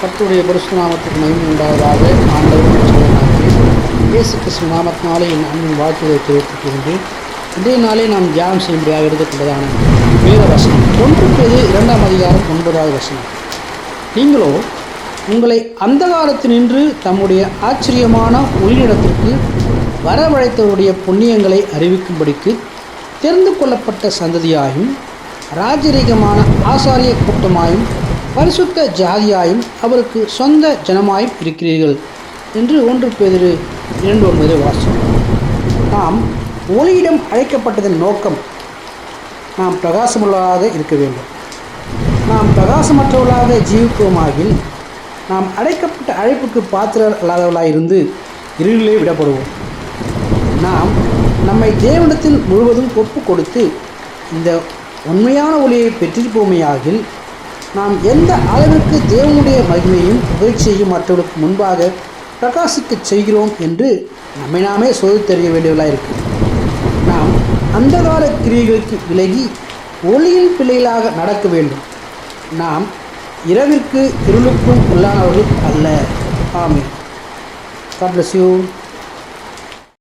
கர்த்தருடைய பரிசுநாமத்துக்கு மகிமை உண்டாவதாக ஆண்டவர் சொல்லுகிறார்கள் இயேசு கிறிஸ்து நாமத்தினாலே என் அன்பின் வாழ்த்துவை தெரிவித்துக் இதே நாளே நாம் தியானம் செய்யும்படியாக எடுத்துக்கொண்டதான வேத வசனம். ஒன்று பேது இரண்டாம் அதிகாரம் ஒன்பதாவது வசனம். நீங்களோ உங்களை அந்தகாரத்தினின்று தம்முடைய ஆச்சரியமான உயிரினத்திற்கு வரவழைத்தவருடைய புண்ணியங்களை அறிவிக்கும்படிக்கு தெரிந்து கொள்ளப்பட்ட சந்ததியாயும் ராஜரீகமான ஆசாரிய கூட்டமாயும் பரிசுத்த ஜாதியாயும் அவருக்கு சொந்த ஜனமாயும் இருக்கிறீர்கள் என்று ஒன்று பேதிரு இரண்டு ஒன்பது வாசம் நாம் ஒளியிடம் அழைக்கப்பட்டதன் நோக்கம் நாம் பிரகாசமுள்ளதாக இருக்க வேண்டும். நாம் பிரகாசமற்றவர்களாக ஜீவிப்போமாகில் நாம் அழைக்கப்பட்ட அழைப்புக்கு பாத்திர அல்லாதவர்களாக இருந்து இருளிலே விடப்படுவோம். நாம் நம்மை தேவனத்தில் முழுவதும் ஒப்பு கொடுத்து இந்த உண்மையான ஒளியை பெற்றிருப்போமையாகில் நாம் எந்த அளவிற்கு தேவனுடைய மகிமையும் புகழ்ச்சியையும் மற்றவர்களுக்கு முன்பாக பிரகாசிக்கச் செய்கிறோம் என்று நம்மை நாமே சோதித்தறிய வேண்டியவர்களாக இருக்கு. நாம் அந்தகால கிரியைகளுக்கு விலகி ஒளியின் பிள்ளைகளாக நடக்க வேண்டும். நாம் இரவிற்கு இருளுக்கும் உள்ளானவர்கள் அல்ல. ஆமே காட் பிளஸ் யூ